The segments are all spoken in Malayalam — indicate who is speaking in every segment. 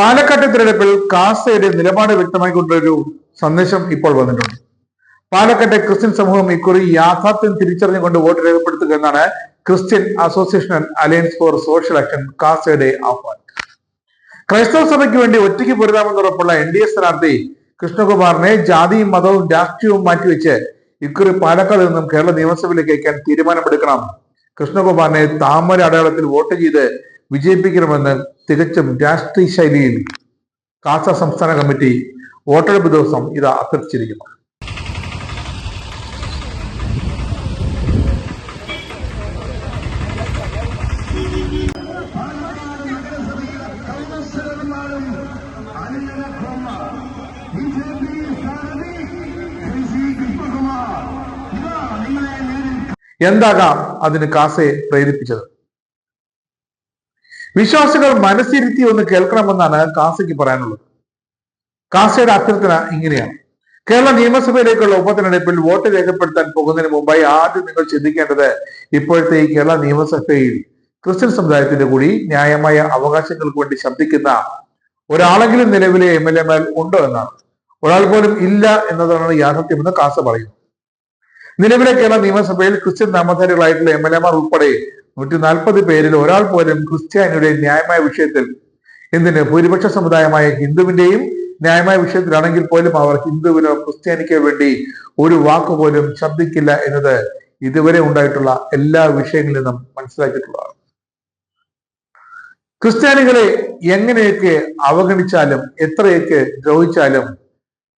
Speaker 1: പാലക്കാട്ടെ തിരഞ്ഞെടുപ്പിൽ കാസയുടെ നിലപാട് വ്യക്തമായിക്കൊണ്ടൊരു സന്ദേശം ഇപ്പോൾ വന്നിട്ടുണ്ട്. പാലക്കാട്ടെ ക്രിസ്ത്യൻ സമൂഹം ഇക്കുറി യാഥാർത്ഥ്യം തിരിച്ചറിഞ്ഞുകൊണ്ട് വോട്ട് രേഖപ്പെടുത്തുക എന്നാണ് Christian association alliance for social action കാസയുടെ ആഹ്വാനം. ക്രൈസ്തവ സഭയ്ക്ക് വേണ്ടി ഒറ്റയ്ക്ക് പൊരുതാമെന്ന് ഉറപ്പുള്ള എൻ ഡി എ സ്ഥാനാർത്ഥി കൃഷ്ണകുമാറിനെ ജാതിയും മതവും രാഷ്ട്രീയവും മാറ്റിവെച്ച് ഇക്കുറി പാലക്കാട് നിന്നും കേരള നിയമസഭയിലേക്ക് അയക്കാൻ തീരുമാനമെടുക്കണം. കൃഷ്ണകുമാറിനെ താമര അടയാളത്തിൽ വോട്ട് ചെയ്ത് വിജയിപ്പിക്കണമെന്ന് തികച്ചും രാഷ്ട്രീയ ശൈലിയിൽ കാസ സംസ്ഥാന കമ്മിറ്റി വോട്ടെടുപ്പ് ദിവസം ഇത് അഭ്യർത്ഥിച്ചിരിക്കുന്നു. എന്താകാം അതിന് കാസയെ പ്രേരിപ്പിച്ചത്? വിശ്വാസികൾ മനസ്സിരുത്തി ഒന്ന് കേൾക്കണമെന്നാണ് കാസയ്ക്ക് പറയാനുള്ളത്. കാസയുടെ അഭ്യർത്ഥന ഇങ്ങനെയാണ്. കേരള നിയമസഭയിലേക്കുള്ള ഉപതെരഞ്ഞെടുപ്പിൽ വോട്ട് രേഖപ്പെടുത്താൻ പോകുന്നതിന് മുമ്പായി ആദ്യം നിങ്ങൾ ചിന്തിക്കേണ്ടത് ഇപ്പോഴത്തെ ഈ കേരള നിയമസഭയിൽ ക്രിസ്ത്യൻ സമുദായത്തിന്റെ കൂടി ന്യായമായ അവകാശങ്ങൾക്ക് വേണ്ടി ശബ്ദിക്കുന്ന ഒരാളെങ്കിലും നിലവിലെ എം എൽ എമാർ ഉണ്ടോ എന്നാണ്. ഒരാൾ പോലും ഇല്ല എന്നതാണ് യാഥാർത്ഥ്യമെന്ന് കാസ പറയുന്നു. നിലവിലെ കേരള നിയമസഭയിൽ ക്രിസ്ത്യൻ നാമധാരികളായിട്ടുള്ള എം എൽ എമാർ ഉൾപ്പെടെ നൂറ്റി നാൽപ്പത് പേരിൽ ഒരാൾ പോലും ക്രിസ്ത്യാനിയുടെ ന്യായമായ വിഷയത്തിൽ എന്തിന് ഭൂരിപക്ഷ സമുദായമായ ഹിന്ദുവിന്റെയും ന്യായമായ വിഷയത്തിലാണെങ്കിൽ പോലും അവർ ഹിന്ദുവിനോ ക്രിസ്ത്യാനിക്കോ വേണ്ടി ഒരു വാക്ക് പോലും ശബ്ദിക്കില്ല എന്നത് ഇതുവരെ ഉണ്ടായിട്ടുള്ള എല്ലാ വിഷയങ്ങളിൽ നിന്നും മനസ്സിലാക്കിയിട്ടുള്ളതാണ്. ക്രിസ്ത്യാനികളെ എങ്ങനെയൊക്കെ അവഗണിച്ചാലും എത്രയൊക്കെ ദ്രോഹിച്ചാലും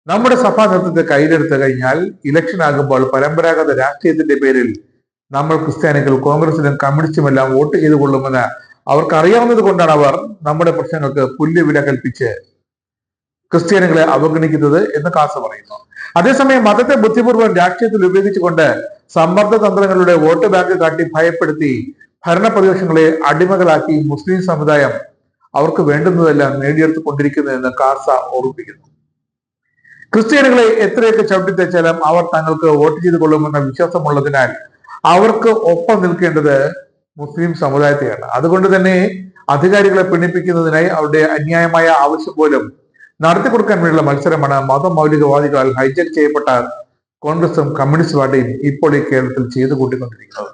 Speaker 1: നമ്മുടെ സഭാ നേതൃത്വത്തെ കയ്യിലെടുത്തു കഴിഞ്ഞാൽ ഇലക്ഷൻ ആകുമ്പോൾ പരമ്പരാഗത രാഷ്ട്രീയത്തിന്റെ പേരിൽ നമ്മൾ ക്രിസ്ത്യാനികൾ കോൺഗ്രസിലും കമ്മ്യൂണിസ്റ്റും എല്ലാം വോട്ട് ചെയ്തു കൊള്ളുമെന്ന് അവർക്ക് അറിയാവുന്നത് കൊണ്ടാണ് അവർ നമ്മുടെ പ്രശ്നങ്ങൾക്ക് പുല്ലുവില കൽപ്പിച്ച് ക്രിസ്ത്യാനികളെ അവഗണിക്കുന്നത് എന്ന് കാസ പറയുന്നു. അതേസമയം മതത്തെ ബുദ്ധിപൂർവം രാഷ്ട്രീയത്തിൽ ഉപയോഗിച്ചുകൊണ്ട് സമ്മർദ്ദ തന്ത്രങ്ങളുടെ വോട്ട് ബാങ്ക് കാട്ടി ഭയപ്പെടുത്തി ഭരണപ്രതിപക്ഷങ്ങളെ അടിമകളാക്കി മുസ്ലിം സമുദായം അവർക്ക് വേണ്ടുന്നതെല്ലാം നേടിയെടുത്തുകൊണ്ടിരിക്കുന്നു എന്ന് കാസ ഓർമ്മിപ്പിക്കുന്നു. ക്രിസ്ത്യാനികളെ എത്രയൊക്കെ ചവിട്ടിത്തെച്ചാലും അവർ തങ്ങൾക്ക് വോട്ട് ചെയ്തു കൊള്ളുമെന്ന വിശ്വാസമുള്ളതിനാൽ അവർക്ക് ഒപ്പം നിൽക്കേണ്ടത് മുസ്ലിം സമുദായത്തെയാണ്. അതുകൊണ്ട് തന്നെ അധികാരികളെ പിണിപ്പിക്കുന്നതിനായി അവരുടെ അന്യായമായ ആവശ്യം പോലും നടത്തി കൊടുക്കാൻ വേണ്ടിയുള്ള മത്സരമാണ് മതമൗലികവാദികളാൽ ഹൈജാക്ക് ചെയ്യപ്പെട്ട കോൺഗ്രസും കമ്മ്യൂണിസ്റ്റ് പാർട്ടിയും ഇപ്പോൾ ഈ കേരളത്തിൽ ചെയ്തു കൂട്ടിക്കൊണ്ടിരിക്കുന്നത്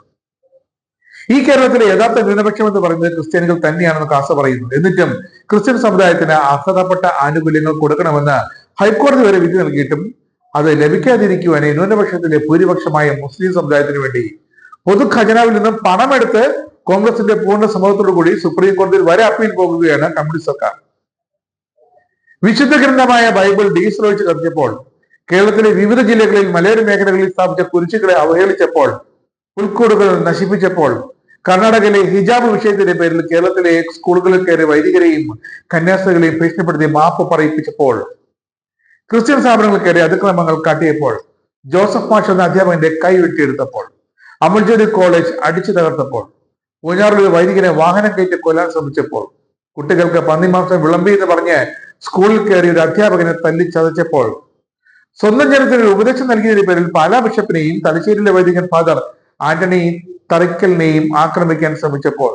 Speaker 1: ഈ കേരളത്തിലെ യഥാർത്ഥ ന്യൂനപക്ഷം എന്ന് പറയുന്നത് ക്രിസ്ത്യാനികൾ തന്നെയാണെന്ന് കാസ പറയുന്നു. എന്നിട്ടും ക്രിസ്ത്യൻ സമുദായത്തിന് അർഹതപ്പെട്ട ആനുകൂല്യങ്ങൾ കൊടുക്കണമെന്ന് ഹൈക്കോടതി വരെ വിധി നൽകിയിട്ടും അത് ലഭിക്കാതിരിക്കുവാനേ ന്യൂനപക്ഷത്തിലെ ഭൂരിപക്ഷമായ മുസ്ലിം സമുദായത്തിന് വേണ്ടി പൊതു ഖജനാവിൽ നിന്നും പണമെടുത്ത് കോൺഗ്രസിന്റെ പൂർണ സമ്മതത്തോടു കൂടി സുപ്രീം കോടതിയിൽ വരെ അപ്പീൽ പോകുകയാണ് കമ്മ്യൂണിസ്റ്റ് സർക്കാർ. വിശുദ്ധ ഗ്രന്ഥമായ ബൈബിൾ ഡീസൽ ഒഴിച്ച് കത്തിച്ചപ്പോൾ കേരളത്തിലെ വിവിധ ജില്ലകളിൽ മലയോര മേഖലകളിൽ സ്ഥാപിച്ച കുരിശുകളെ അവഹേളിച്ചപ്പോൾ പുൽക്കൂടുകൾ നശിപ്പിച്ചപ്പോൾ കർണാടകയിലെ ഹിജാബ് വിഷയത്തിന്റെ പേരിൽ കേരളത്തിലെ സ്കൂളുകളിൽ കയറി വൈദികരെയും കന്യാസ്ത്രീകളെയും ഭീഷണിപ്പെടുത്തി മാപ്പ് പറയിപ്പിച്ചപ്പോൾ ക്രിസ്ത്യൻ സ്ഥാപനങ്ങൾ കയറി അതിക്രമങ്ങൾ കാട്ടിയപ്പോൾ ജോസഫ് മാഷ് എന്ന അധ്യാപകന്റെ കൈ വെട്ടിയെടുത്തപ്പോൾ അമൽജ്യോതി കോളേജ് അടിച്ചു തകർത്തപ്പോൾ പൂഞ്ഞാറിൽ ഒരു വൈദികനെ വാഹനം കയറ്റി കൊല്ലാൻ ശ്രമിച്ചപ്പോൾ കുട്ടികൾക്ക് പന്നിമാംസം വിളമ്പി എന്ന് പറഞ്ഞ് സ്കൂളിൽ കയറി ഒരു അധ്യാപകനെ തല്ലി ചതച്ചപ്പോൾ സ്വന്തം ജനത്തിന് ഉപദേശം നൽകിയതിന്റെ പേരിൽ പാലാ ബിഷപ്പിനെയും തലശ്ശേരിയിലെ വൈദികൻ ഫാദർ ആന്റണി തറിക്കലിനെയും ആക്രമിക്കാൻ ശ്രമിച്ചപ്പോൾ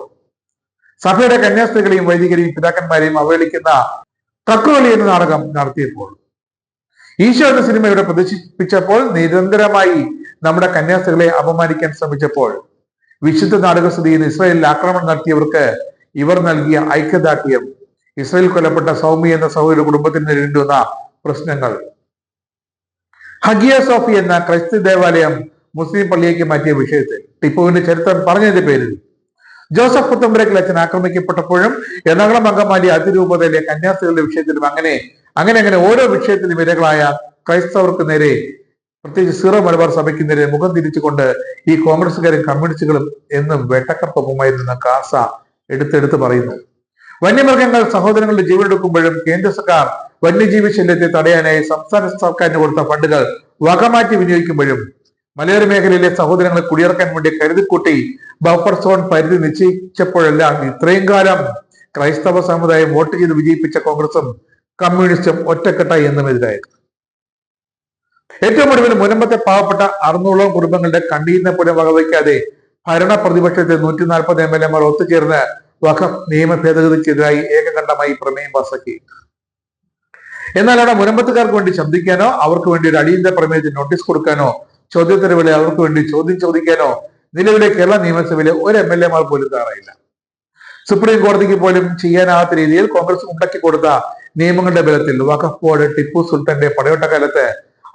Speaker 1: സഭയുടെ കന്യാസ്ത്രീകളെയും വൈദികരെയും പിതാക്കന്മാരെയും അവഹേളിക്കുന്ന തക്കുവലി എന്ന നാടകം നടത്തിയപ്പോൾ ഈശോ എന്ന ഇവിടെ പ്രദർശിപ്പിച്ചപ്പോൾ നിരന്തരമായി നമ്മുടെ കന്യാസ്ത്രീകളെ അപമാനിക്കാൻ ശ്രമിച്ചപ്പോൾ വിശുദ്ധ നാടക സ്ഥിതിയിൽ ഇസ്രായേലിൽ ആക്രമണം നടത്തിയവർക്ക് ഇവർ നൽകിയ ഐക്യദാർഢ്യം ഇസ്രായേൽ കൊല്ലപ്പെട്ട സൗമി എന്ന സഹോദര കുടുംബത്തിന് നേരിടുന്ന പ്രശ്നങ്ങൾ. ഹഗിയ സോഫി എന്ന ക്രൈസ്തു ദേവാലയം മുസ്ലിം പള്ളിയേക്ക് മാറ്റിയ വിഷയത്തിൽ ടിപ്പുവിന്റെ ചരിത്രം പറഞ്ഞതിന്റെ പേരിൽ ജോസഫ് പുത്തമ്പരക്കിൽ അച്ഛൻ ആക്രമിക്കപ്പെട്ടപ്പോഴും എറണാകുളം അങ്കമാലി അതിരൂപതയിലെ കന്യാസ്ത്രീകളുടെ വിഷയത്തിലും അങ്ങനെ അങ്ങനെ അങ്ങനെ ഓരോ വിഷയത്തിലും ഇരകളായ ക്രൈസ്തവർക്ക് നേരെ പ്രത്യേകിച്ച് സീറോ മലബാർ സഭയ്ക്ക് നേരെ മുഖം തിരിച്ചുകൊണ്ട് ഈ കോൺഗ്രസുകാരും കമ്മ്യൂണിസ്റ്റുകളും എന്നും വെട്ടക്കപ്പൊപ്പമായിരുന്ന കാസ എടുത്തെടുത്ത് പറയുന്നു. വന്യമൃഗങ്ങൾ സഹോദരങ്ങളുടെ ജീവനെടുക്കുമ്പോഴും കേന്ദ്ര സർക്കാർ വന്യജീവി ശല്യത്തെ തടയാനായി സംസ്ഥാന സർക്കാരിന് കൊടുത്ത ഫണ്ടുകൾ വകമാറ്റി വിനിയോഗിക്കുമ്പോഴും മലയോര മേഖലയിലെ സഹോദരങ്ങളെ കുടിയിറക്കാൻ വേണ്ടി കരുതിക്കൂട്ടി ബഫർ സോൺ പരിധി നിശ്ചയിച്ചപ്പോഴെല്ലാം ഇത്രയും കാലം ക്രൈസ്തവ സമുദായം വോട്ട് ചെയ്ത് വിജയിപ്പിച്ച കോൺഗ്രസും കമ്മ്യൂണിസ്റ്റും ഒറ്റക്കെട്ടായി എന്നും എതിരായിരുന്നു. ഏറ്റവും ഒടുവിൽ മുനമ്പത്തെ പാവപ്പെട്ട അറുന്നൂറോളം കുടുംബങ്ങളുടെ കണ്ടീരിനെ പോലും വകവയ്ക്കാതെ ഭരണ പ്രതിപക്ഷത്തെ നൂറ്റി നാൽപ്പത് എം എൽ എമാർ ഒത്തുചേർന്ന് വഖഫ് നിയമ ഭേദഗതിക്കെതിരായി ഏകകണ്ഠമായി പ്രമേയം പാസാക്കി. എന്നാൽ അവിടെ മുനമ്പത്തുകാർക്ക് വേണ്ടി ശബ്ദിക്കാനോ അവർക്ക് വേണ്ടി ഒരു അടിയന്തര പ്രമേയത്തിന് നോട്ടീസ് കൊടുക്കാനോ ചോദ്യോത്തരവിലെ അവർക്ക് വേണ്ടി ചോദ്യം ചോദിക്കാനോ നിലവിലെ കേരള നിയമസഭയിലെ ഒരു എം എൽ എമാർ പോലും തയ്യാറായില്ല. സുപ്രീം കോടതിക്ക് പോലും ചെയ്യാനാവാത്ത രീതിയിൽ കോൺഗ്രസ് ഉണ്ടാക്കി കൊടുത്ത നിയമങ്ങളുടെ ബലത്തിൽ വഖഫ് ബോർഡ് ടിപ്പു സുൽത്താന്റെ പടയോട്ട കാലത്ത്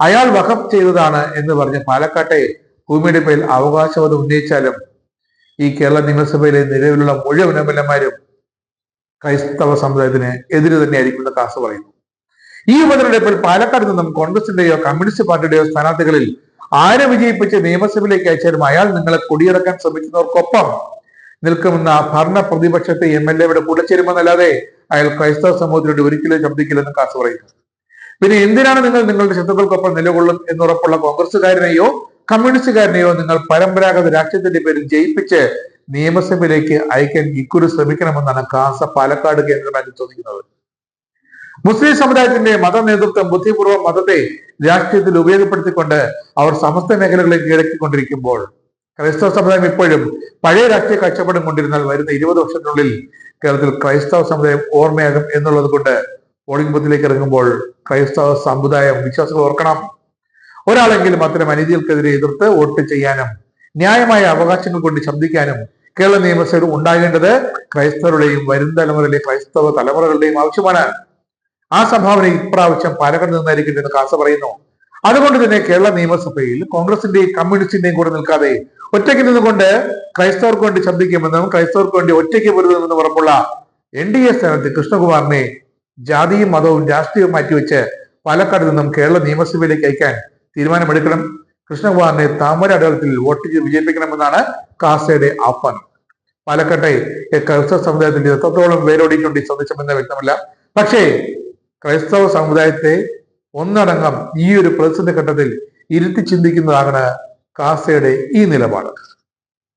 Speaker 1: അയാൾ വഖഫ് ചെയ്തതാണ് എന്ന് പറഞ്ഞ് പാലക്കാട്ടെ ഭൂമിയുടെ പേരിൽ അവകാശവാദം ഉന്നയിച്ചാലും ഈ കേരള നിയമസഭയിലെ നിലവിലുള്ള മുഴുവൻ എം എൽ എമാരും ക്രൈസ്തവ സമുദായത്തിന് എതിര് തന്നെയായിരിക്കും എന്ന് കാസ് പറയുന്നു. ഈ ഉപതെരഞ്ഞെടുപ്പിൽ പാലക്കാട് നിന്നും കോൺഗ്രസിന്റെയോ കമ്മ്യൂണിസ്റ്റ് പാർട്ടിയുടെയോ സ്ഥാനാർത്ഥികളിൽ ആരെ വിജയിപ്പിച്ച് നിയമസഭയിലേക്ക് അയച്ചാലും അയാൾ നിങ്ങളെ കൊടിയിറക്കാൻ ശ്രമിക്കുന്നവർക്കൊപ്പം നിൽക്കുമെന്ന ഭരണ പ്രതിപക്ഷത്തെ എം എൽ എയുടെ കൂടെ ചേരുമെന്നല്ലാതെ അയാൾ ക്രൈസ്തവ സമൂഹത്തിനോട് ഒരിക്കലും ശബ്ദിക്കില്ലെന്ന് കാസ് പറയുന്നു. പിന്നെ എന്തിനാണ് നിങ്ങൾ നിങ്ങളുടെ ശത്രുക്കൾക്കൊപ്പം നിലകൊള്ളും എന്നുറപ്പുള്ള കോൺഗ്രസുകാരനെയോ കമ്മ്യൂണിസ്റ്റുകാരനെയോ നിങ്ങൾ പരമ്പരാഗത രാഷ്ട്രീയത്തിന്റെ പേരിൽ ജയിപ്പിച്ച് നിയമസഭയിലേക്ക് അയക്കാൻ ഇക്കുറി ശ്രമിക്കണമെന്നാണ് കാസ പാലക്കാട് കേന്ദ്രമായി ചോദിക്കുന്നത്. മുസ്ലിം സമുദായത്തിന്റെ മത നേതൃത്വം ബുദ്ധിപൂർവം മതത്തെ രാഷ്ട്രീയത്തിൽ ഉപയോഗപ്പെടുത്തിക്കൊണ്ട് അവർ സമസ്ത മേഖലകളെ കീഴടക്കിക്കൊണ്ടിരിക്കുമ്പോൾ ക്രൈസ്തവ സമുദായം ഇപ്പോഴും പഴയ രാഷ്ട്രീയ കാഴ്ചപ്പാടും കൊണ്ടിരുന്നാൽ വരുന്ന ഇരുപത് വർഷത്തിനുള്ളിൽ കേരളത്തിൽ ക്രൈസ്തവ സമുദായം ഓർമ്മയാകും എന്നുള്ളത് കൊണ്ട് പോളിംഗ് ബൂത്തിലേക്ക് ഇറങ്ങുമ്പോൾ ക്രൈസ്തവ സമുദായം വിശ്വാസികൾ ഓർക്കണം. ഒരാളെങ്കിലും അത്തരം അനീതികൾക്കെതിരെ എതിർത്ത് വോട്ട് ചെയ്യാനും ന്യായമായ അവകാശങ്ങൾ കൊണ്ട് ശബ്ദിക്കാനും കേരള നിയമസഭയിൽ ഉണ്ടാകേണ്ടത് ക്രൈസ്തവരുടെയും വരും തലമുറയിലെ ക്രൈസ്തവ തലമുറകളുടെയും ആവശ്യമാണ്. ആ സംഭാവന ഇപ്രാവശ്യം പാലക്കാട് നിന്നായിരിക്കും എന്ന് കാസ പറയുന്നു. അതുകൊണ്ട് തന്നെ കേരള നിയമസഭയിൽ കോൺഗ്രസിന്റെയും കമ്മ്യൂണിസ്റ്റിന്റെയും കൂടെ നിൽക്കാതെ ഒറ്റയ്ക്ക് നിന്നുകൊണ്ട് ക്രൈസ്തവർക്ക് വേണ്ടി ശബ്ദിക്കുമെന്നും ക്രൈസ്തവർക്ക് വേണ്ടി ഒറ്റയ്ക്ക് പൊരുതുമെന്നും ഉറപ്പുള്ള എൻ ഡി എ സ്ഥാനത്ത് കൃഷ്ണകുമാറിനെ ജാതിയും മതവും രാഷ്ട്രീയവും മാറ്റിവെച്ച് പാലക്കാട് നിന്നും കേരള നിയമസഭയിലേക്ക് അയക്കാൻ തീരുമാനമെടുക്കണം. കൃഷ്ണകുമാറിനെ താമര അടയാളത്തിൽ വോട്ട് ചെയ്ത് വിജയിപ്പിക്കണമെന്നാണ് കാസയുടെ ആഹ്വാനം. പാലക്കാട്ടെ ക്രൈസ്തവ സമുദായത്തിന്റെ എത്രത്തോളം വേരോടിക്കൊണ്ട് സന്ദേശമെന്ന് വ്യക്തമല്ല. പക്ഷേ ക്രൈസ്തവ സമുദായത്തെ ഒന്നടങ്കം ഈ ഒരു പ്രതിസന്ധി ഘട്ടത്തിൽ ഇരുത്തി ചിന്തിക്കുന്നതാണ് കാസയുടെ ഈ നിലപാട്.